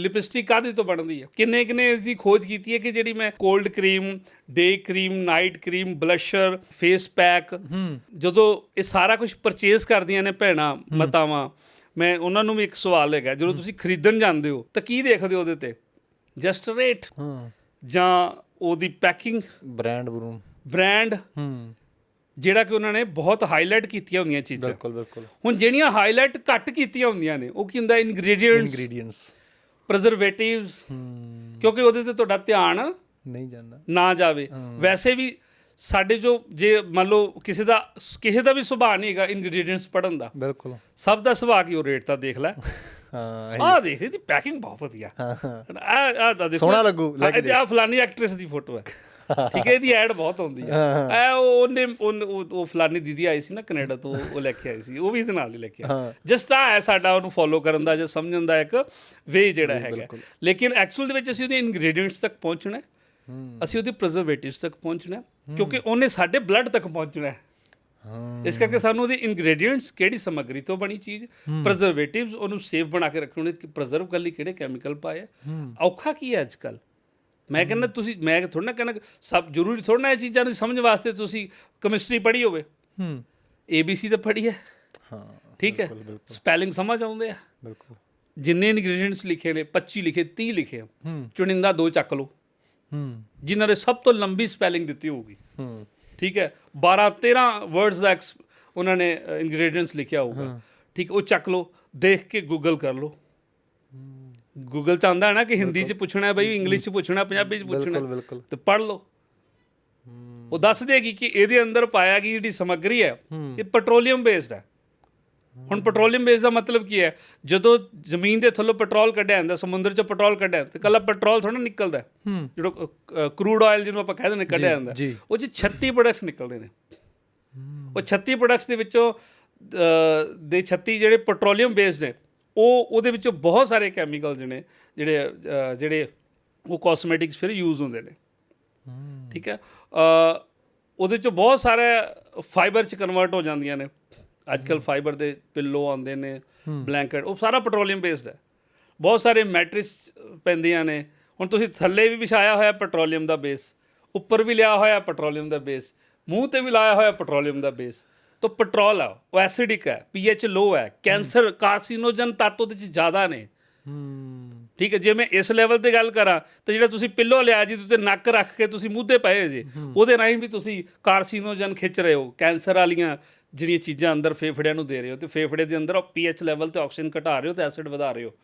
Lipstick ਕਾਹਦੇ ਤੋਂ ਬਣਦੀ ਹੈ ਕਿੰਨੇ ਕਿੰਨੇ ਦੀ ਖੋਜ ਕੀਤੀ ਹੈ ਕਿ ਜਿਹੜੀ ਮੈਂ cold cream day cream night cream blusher face pack ਜਦੋਂ ਇਹ ਸਾਰਾ ਕੁਝ ਪਰਚੇਸ ਕਰਦੀਆਂ ਨੇ ਭੈਣਾਂ ਮਤਾਵਾਂ ਮੈਂ ਉਹਨਾਂ ਨੂੰ ਵੀ ਇੱਕ ਸਵਾਲ ਹੈਗਾ ਜਦੋਂ ਤੁਸੀਂ ਖਰੀਦਣ ਜਾਂਦੇ ਹੋ ਤਾਂ ਕੀ ਦੇਖਦੇ ਹੋ ਉਹਦੇ ਤੇ? ਜਸਟ ਰੇਟ ਜਾਂ ਉਹਦੀ ਪੈਕਿੰਗ ਬ੍ਰਾਂਡ ਬਰੂਮ ਬ੍ਰਾਂਡ ਜਿਹੜਾ ਕਿ ਉਹਨਾਂ ਨੇ ਬਹੁਤ ਹਾਈਲਾਈਟ ਕੀਤੀਆਂ ਹੁੰਦੀਆਂ ਚੀਜ਼ਾਂ। ਬਿਲਕੁਲ ਬਿਲਕੁਲ। ਹੁਣ ਜਿਹੜੀਆਂ ਹਾਈਲਾਈਟ ਘੱਟ ਕੀਤੀਆਂ ਹੁੰਦੀਆਂ ਨੇ ਉਹ ਕੀ ਹੁੰਦਾ? ਇਨਗਰੀਡੀਐਂਟਸ ਇੰਗਰੀਡੀਐਂਟਸ ਪ੍ਰਜ਼ਰਵੇਟਿਵਸ ਕਿਉਂਕਿ ਉਹਦੇ ਤੇ ਤੁਹਾਡਾ ਧਿਆਨ ਨਹੀਂ ਜਾਂਦਾ। ਨਾ ਜਾਵੇ। ਵੈਸੇ ਵੀ ਸਾਡੇ ਜੋ ਜੇ ਮੰਨ ਲਓ ਕਿਸੇ ਦਾ ਕਿਸੇ ਦਾ ਵੀ ਸੁਭਾਅ ਨਹੀਂ ਹੈਗਾ ਇਨਗਰੀਡੀਐਂਟਸ ਪੜਨ ਦਾ। ਬਿਲਕੁਲ। ਸਭ ਦਾ ਸੁਭਾਅ ਕੀ ਉਹ ਰੇਟ ਤਾਂ ਦੇਖ ਲੈ। ਹਾਂ ਆਹ ਦੇਖ ਇਹਦੀ ਪੈਕਿੰਗ ਬਹੁਤ ਵਧੀਆ। ਹਾਂ ਆ ਆ ਦੇਖੋ। ਸੋਹਣਾ ਲੱਗੂ, ਲੈ ਕੇ ਇਹ ਆ ਫਲਾਨੀ ਐਕਟ੍ਰੈਸ ਦੀ ਫੋਟੋ ਹੈ। ਠੀਕ ਹੈ ਇਹਦੀ ਐਡ ਬਹੁਤ ਆਉਂਦੀ ਹੈ ਐ ਉਹਨੇ ਉਹ ਫਲਾਨੀ ਦੀਦੀ ਆਈ ਸੀ ਨਾ ਕੈਨੇਡਾ ਤੋਂ ਉਹ ਲੈ ਕੇ ਆਈ ਸੀ। ਉਹ ਵੀ ਇਹਦੇ ਨਾਲ ਹੀ ਲੈ ਕੇ ਆਈ। ਜਸਟ ਆ ਹੈ ਸਾਡਾ ਉਹਨੂੰ ਫੋਲੋ ਕਰਨ ਦਾ ਜਾਂ ਸਮਝਣ ਦਾ ਇੱਕ ਵੇ ਜਿਹੜਾ ਹੈਗਾ। ਲੇਕਿਨ ਐਕਚੁਅਲ ਦੇ ਵਿੱਚ ਅਸੀਂ ਉਹਦੇ ਇਨਗਰੀਡੀਐਂਟਸ ਤੱਕ ਪਹੁੰਚਣਾ ਅਸੀਂ ਉਹਦੇ ਪ੍ਰੀਜ਼ਰਵੇਟਿਵਸ ਤੱਕ ਪਹੁੰਚਣਾ ਹੈ, ਕਿਉਂਕਿ ਉਹਨੇ ਸਾਡੇ ਬਲੱਡ ਤੱਕ ਪਹੁੰਚਣਾ ਹੈ। ਇਸ ਕਰਕੇ ਸਾਨੂੰ ਉਹਦੇ ਇਨਗਰੀਡੀਐਂਟਸ ਕਿਹੜੀ ਸਮੱਗਰੀ ਤੋਂ ਬਣੀ ਚੀਜ਼ ਪ੍ਰੀਜ਼ਰਵੇਟਿਵਸ ਉਹਨੂੰ ਸੇਫ ਬਣਾ ਕੇ ਰੱਖਣੇ ਕਿ ਪ੍ਰੀਜ਼ਰਵ ਕਰਨ ਲਈ ਕਿਹੜੇ ਕੈਮੀਕਲ ਪਾਏ ਔਖਾ ਕੀ ਹੈ ਅੱਜਕੱਲ ਮੈਂ ਕਹਿੰਦਾ ਤੁਸੀਂ ਮੈਂ ਥੋੜਾ ਨਾ ਕਹਿੰਦਾ ਸਭ ਜ਼ਰੂਰੀ ਥੋੜਾ ਨਾ ਇਹ ਚੀਜ਼ਾਂ ਨੂੰ ਸਮਝ ਵਾਸਤੇ ਤੁਸੀਂ ਕੈਮਿਸਟਰੀ ਪੜ੍ਹੀ ਹੋਵੇ। ਹੂੰ। ABC ਤਾਂ ਪੜ੍ਹੀ ਹੈ। ਹਾਂ ਠੀਕ ਹੈ? ਸਪੈਲਿੰਗ ਸਮਝ ਆਉਂਦੇ ਆ। ਬਿਲਕੁਲ। ਜਿੰਨੇ ਇਨਗਰੀਡੀਐਂਟਸ ਲਿਖੇ ਨੇ 25 ਲਿਖੇ 30 ਲਿਖੇ ਚੁਣਿੰਦਾ ਦੋ ਚੱਕ ਲਓ। ਹੂੰ। ਜਿਨ੍ਹਾਂ ਦੇ ਸਭ ਤੋਂ ਲੰਬੀ ਸਪੈਲਿੰਗ ਦਿੱਤੀ ਹੋਊਗੀ। ਹੂੰ। ਠੀਕ ਹੈ? 12 13 ਵਰਡਸ ਦਾ ਐਕਸ- ਉਹਨਾਂ ਨੇ ਇਨਗਰੀਡੀਐਂਟਸ ਲਿਖਿਆ ਹੋਊਗਾ। ਠੀਕ ਉਹ ਚੱਕ ਲਓ ਦੇਖ ਕੇ ਗੂਗਲ ਕਰ ਲਓ। ਗੂਗਲ ਚਾਹੁੰਦਾ ਹੈ ਨਾ ਕਿ ਹਿੰਦੀ 'ਚ ਪੁੱਛਣਾ ਹੈ ਬਈ ਇੰਗਲਿਸ਼ 'ਚ ਪੁੱਛਣਾ ਪੰਜਾਬੀ 'ਚ ਪੁੱਛਣਾ। ਬਿਲਕੁਲ ਤੇ ਪੜ੍ਹ ਲਓ। ਉਹ ਦੱਸ ਦੇਗੀ ਕਿ ਇਹਦੇ ਅੰਦਰ ਪਾਇਆ ਗਈ ਜਿਹੜੀ ਸਮੱਗਰੀ ਹੈ ਇਹ ਪੈਟਰੋਲੀਅਮ ਬੇਸਡ ਹੈ। ਹੁਣ ਪੈਟਰੋਲੀਅਮ ਬੇਸ ਦਾ ਮਤਲਬ ਕੀ ਹੈ? ਜਦੋਂ ਜ਼ਮੀਨ ਦੇ ਥੱਲੋਂ ਪੈਟਰੋਲ ਕੱਢਿਆ ਜਾਂਦਾ ਸਮੁੰਦਰ 'ਚੋਂ ਪੈਟਰੋਲ ਕੱਢਿਆ ਤੇ ਕੱਲਾ ਪੈਟਰੋਲ ਥੋੜਾ ਨਿਕਲਦਾ ਜਿਹੜਾ ਕਰੂਡ ਆਇਲ ਜਿਹਨੂੰ ਆਪਾਂ ਕਹਿੰਦੇ ਨੇ ਕੱਢਿਆ ਜਾਂਦਾ। ਉਹ 'ਚ 36 ਪ੍ਰੋਡਕਟਸ ਨਿਕਲਦੇ ਨੇ। ਉਹ 36 ਪ੍ਰੋਡਕਟਸ ਦੇ ਵਿੱਚੋਂ ਦੇ 36 ਜਿਹੜੇ ਪੈਟਰੋਲੀਅਮ ਬੇਸਡ ਨੇ ਉਹ ਉਹਦੇ ਵਿੱਚੋਂ ਬਹੁਤ ਸਾਰੇ ਕੈਮੀਕਲ ਜਿਹੜੇ ਜਿਹੜੇ ਜਿਹੜੇ ਉਹ ਕਾਸਮੈਟਿਕਸ ਫਿਰ ਯੂਜ਼ ਹੁੰਦੇ ਨੇ। ਠੀਕ ਹੈ? ਉਹਦੇ ਚੋਂ ਬਹੁਤ ਸਾਰੇ ਫਾਈਬਰ ਚ ਕਨਵਰਟ ਹੋ ਜਾਂਦੀਆਂ ਨੇ। ਅੱਜ ਕੱਲ ਫਾਈਬਰ ਦੇ ਪਿੱਲੋ ਆਉਂਦੇ ਨੇ ਬਲੈਂਕਟ ਉਹ ਸਾਰਾ ਪੈਟਰੋਲੀਅਮ ਬੇਸਡ ਹੈ। ਬਹੁਤ ਸਾਰੇ ਮੈਟ੍ਰਿਸ ਪੈਂਦੀਆਂ ਨੇ। ਹੁਣ ਤੁਸੀਂ ਥੱਲੇ ਵੀ ਵਿਛਾਇਆ ਹੋਇਆ ਪੈਟਰੋਲੀਅਮ ਦਾ ਬੇਸ ਉੱਪਰ ਵੀ ਲਿਆ ਹੋਇਆ ਪੈਟਰੋਲੀਅਮ ਦਾ ਬੇਸ ਮੂੰਹ ਤੇ ਵੀ ਲਾਇਆ ਹੋਇਆ ਪੈਟਰੋਲੀਅਮ ਦਾ ਬੇਸ ਤਾਂ ਪੈਟਰੋਲ ਆ ਉਹ ਐਸਿਡਿਕ ਹੈ ਪੀਐਚ ਲੋ ਹੈ ਕੈਂਸਰ ਕਾਰਸੀਨੋਜਨ ਤੱਤ ਉਹਦੇ ਚ ਜ਼ਿਆਦਾ ਨੇ। ਹੂੰ। ਠੀਕ ਹੈ ਜੇ ਮੈਂ ਇਸ ਲੈਵਲ ਤੇ ਗੱਲ ਕਰਾਂ ਤਾਂ ਜਿਹੜਾ ਤੁਸੀਂ ਪਿੱਲੋ ਲਿਆ ਜੀ ਤੇ ਨੱਕ ਰੱਖ ਕੇ ਤੁਸੀਂ ਮੂੰਹ ਤੇ ਪਏ ਜੇ ਉਹਦੇ ਰਾਹੀਂ ਵੀ ਤੁਸੀਂ ਕਾਰਸੀਨੋਜਨ ਖਿੱਚ ਰਹੇ ਹੋ ਕੈਂਸਰ ਵਾਲੀਆਂ ਜਿਹੜੀਆਂ ਚੀਜ਼ਾਂ ਅੰਦਰ ਫੇਫੜਿਆਂ ਨੂੰ ਦੇ ਰਹੇ ਹੋ ਤੇ ਫੇਫੜੇ ਦੇ ਅੰਦਰ ਪੀਐਚ ਲੈਵਲ ਤੇ ਆਕਸੀਜਨ ਘਟਾ ਰਹੇ ਹੋ ਤੇ ਐਸਿਡ ਵਧਾ ਰਹੇ ਹੋ।